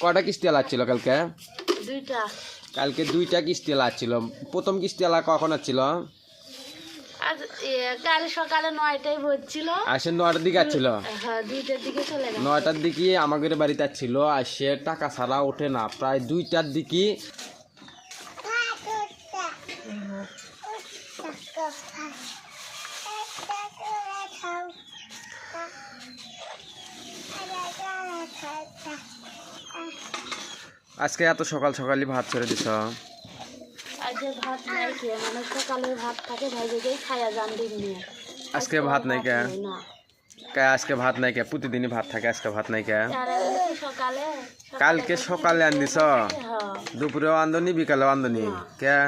কটা কিস্তি লাগছিল কালকে? দুইটা। কালকে দুইটা কিস্তি লাগছিল প্রথম কিস্তি আলা কখন আসছিল আজ এ, কাল সকালে নয়টায় ভরছিল আসে নয়টার দিকে আসছিল হ্যাঁ দুইটার দিকে চলে গেল নয়টার দিকে আমাদের বাড়িতে আসছিল আর সে টাকা ছাড়া ওঠে না। প্রায় দুইটার দিকে আজকে এত সকাল সকালই ভাত ছেড়ে দিছ। আজকে ভাত নাই খেয়ে মানে সকালে ভাত থাকে ভাই যেই খাইয়া যান দিন নিয়ে। আজকে ভাত নাই কে? কে আজকে ভাত নাই কে? প্রতিদিনই ভাত থাকে আজকে ভাত নাই কে? সকালে কালকে সকালে আন দিছ? হ্যাঁ। দুপুরেও আন্দনি বিকালেও আন্দনি? কে?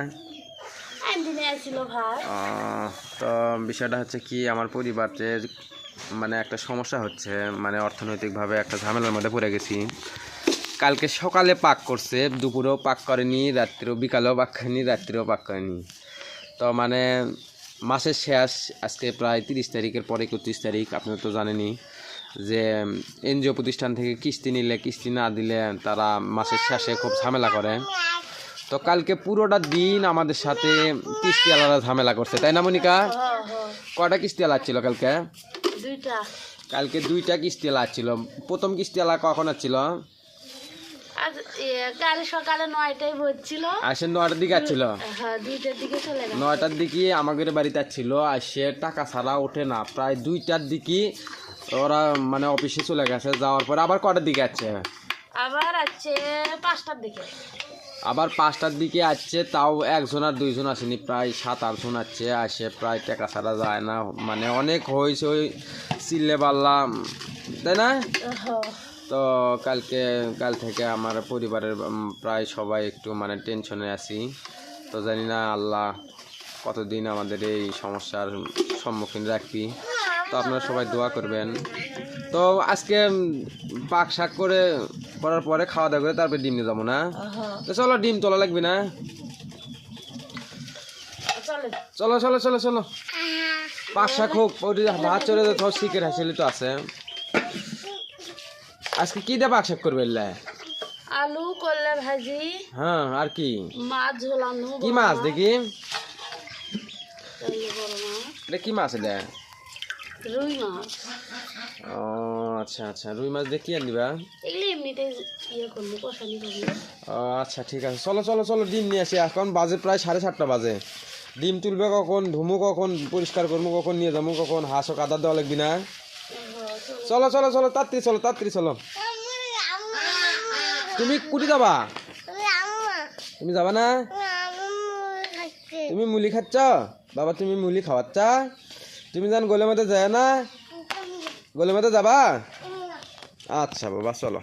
তো বিষয়টা হচ্ছে কি আমার পরিবারের মানে একটা সমস্যা হচ্ছে মানে অর্থনৈতিকভাবে একটা ঝামেলার মধ্যে পড়ে গেছি। কালকে সকালে পাক করছে দুপুরেও পাক করেনি রাত্রেও বিকালেও পাক করেনি রাত্রেও পাক করেনি। তো মানে মাসের শেষ আজকে প্রায় তিরিশ তারিখের পরে একত্রিশ তারিখ আপনারা তো জানেনই যে এনজিও প্রতিষ্ঠান থেকে কিস্তি নিলে কিস্তি না দিলে তারা মাসের শেষে খুব ঝামেলা করে। তো কালকে পুরোটা দিন আমাদের সাথে কিস্তি আলাদা ঝামেলা করছে তাই না মনিকা? কটা কিস্তি আলাচ্ছিল কালকে? কালকে দুইটা কিস্তি আলাচ্ছিল প্রথম কিস্তি কখন আসছিল? আজ কাল সকালে নয়টায় ভরছিল আসে নয়টার দিকে আসছিল। হ্যাঁ দুইটার দিকে চলে গেল নয়টার দিকে আমাদের বাড়িতে আসছিল আর সে টাকা ছাড়া ওঠে না। প্রায় দুইটার দিকে ওরা মানে অফিসে চলে গেছে যাওয়ার পরে আবার কটার দিকে আসছে আবার আছে পাঁচটার দিকে। আবার পাঁচটার দিকে আসছে তাও একজন আর দুইজন আসেনি প্রায় সাত আটজন আসছে আসে প্রায় টাকা ছাড়া যায় না। মানে অনেক হয়েছে ওই চিল্লে পারলাম তাই না? হ্যাঁ। তো কালকে কাল থেকে আমার পরিবারের প্রায় সবাই একটু মানে টেনশনে আছি। তো জানি না আল্লাহ কতদিন আমাদের এই সমস্যার সম্মুখীন রাখবি। তো আপনারা সবাই দোয়া করবেন। তো আজকে পাক শাক করে করার পরে খাওয়া দাওয়া করে তারপরে ডিম নিয়ে যাব না? তো চলো ডিম তোলা লাগবে না? চলো। চলো চলো চলো পাক শাক হোক ওটি ভাত চলে তো শিখের হাসিলি তো আছে। আজকে কি পাক শাক করবে আলু করলে ভাজি হ্যাঁ আর কি? মাছ ঝোলানো কি মাছ দেখি? এটা কি মাছ এটা? রুই মাছ। ও আচ্ছা আচ্ছা। রুই মাছ দেখি আর দিবা এগুলি এমনিতে ইয়ে করব কষানি করব ও আচ্ছা ঠিক আছে। চলো চলো চলো ডিম নিয়ে আসি। এখন বাজে প্রায় সাড়ে সাতটা বাজে। ডিম তুলবে কখন ধুমু কখন পরিষ্কার করব কখন নিয়ে যাব কখন হাঁসও কাদা দেওয়া লাগবি না। চলো চলো চলো, তাড়াতাড়ি চলো তাড়াতাড়ি চলো। তুমি কুটি যাবা? তুমি যাবা না? তুমি মুলি খাচ্ছ? বাবা, তুমি মুলি খাওয়াচ্ছ? তুমি জান গলে মতে যায় না? গলে মতে যাবা? আচ্ছা বাবা, চলো।